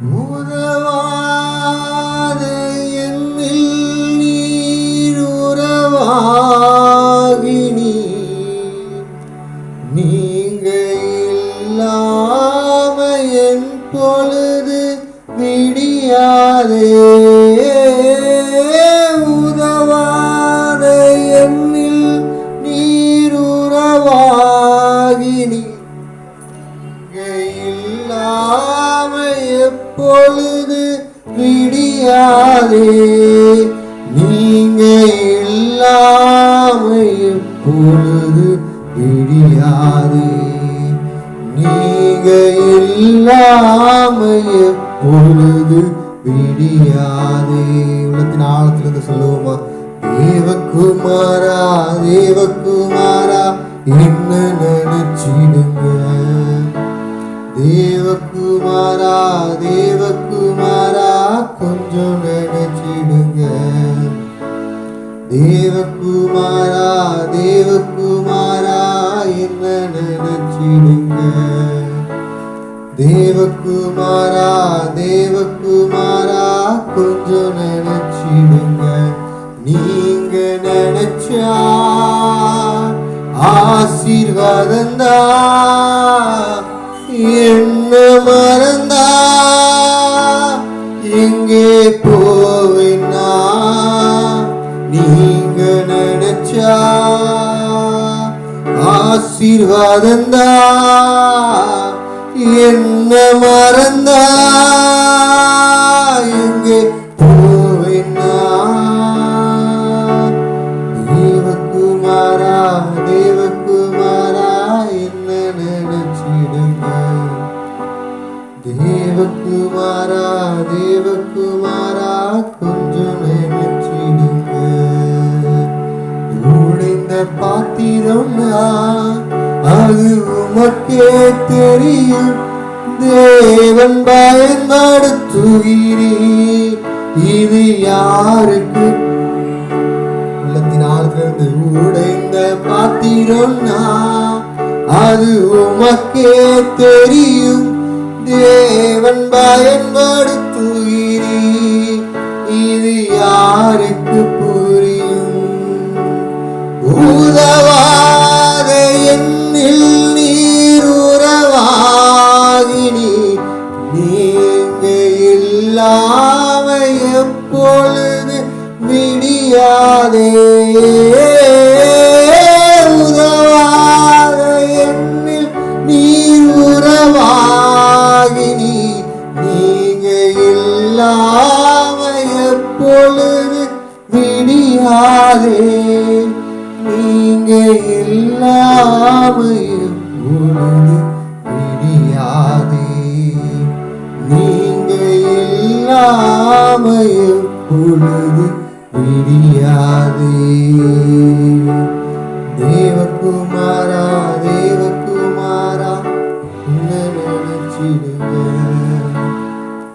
உதவாத என்னில் நீர் உறவாகினி. நீங்க இல்லாம என் பொழுது விடியாதே. விடியாதே நீங்க இல்லாம எப்பொழுது விடியாதே. நீங்க இல்லாம எப்பொழுது விடியாதே. உள்ளத்தின் ஆழத்திலிருந்து சொல்லுவோமா? தேவகுமாரா தேவகுமாரா என்ன நினைச்சிடுங்க? தேவகுமாரா தேவ தேவகுமாரா தேவகுமாரா என்ன நினைச்சிடுங்க தேவகுமாரா தேவகுமாரா கொஞ்சம் நினைச்சிடுங்க நீங்க நினைச்சா ஆசீர்வாதந்தா என்ன மறந்தா? எங்கே போவே நினைச்சா ஆசீர்வாதந்தா என்ன மறந்தாய் அது உமக்கே தெரியும் தேவன் பயன்படுத்துகிறீ இது யாருக்கு? உள்ளத்தின் உடைந்த பாத்திரம் அது உமக்கே தெரியும். தேவன் பயன் இல்லாம எப்பொழுது விடியாதே. உறவாக என்னில் நீர் உறவாகினி. நீங்க இல்லாம எப்பொழுது விடியாதே. நீங்க இல்லாம எப்பொழுது இல்லாம பொழுது விடியாது. தேவகுமாரா தேவகுமாரா என்ன நினைச்சிடுங்க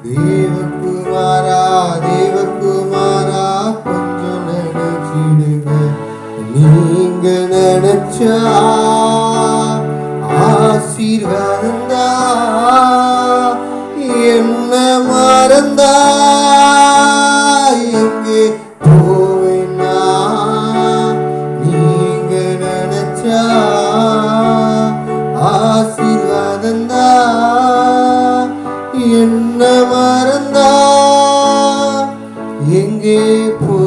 தேவகுமாரா தேவகுமாரா கொஞ்சம் நினைச்சிடுங்க. நீங்க நினைச்சா ஆசீர்வாதந்தா என்ன மறந்தா என்ன மறந்தா? எங்கே போ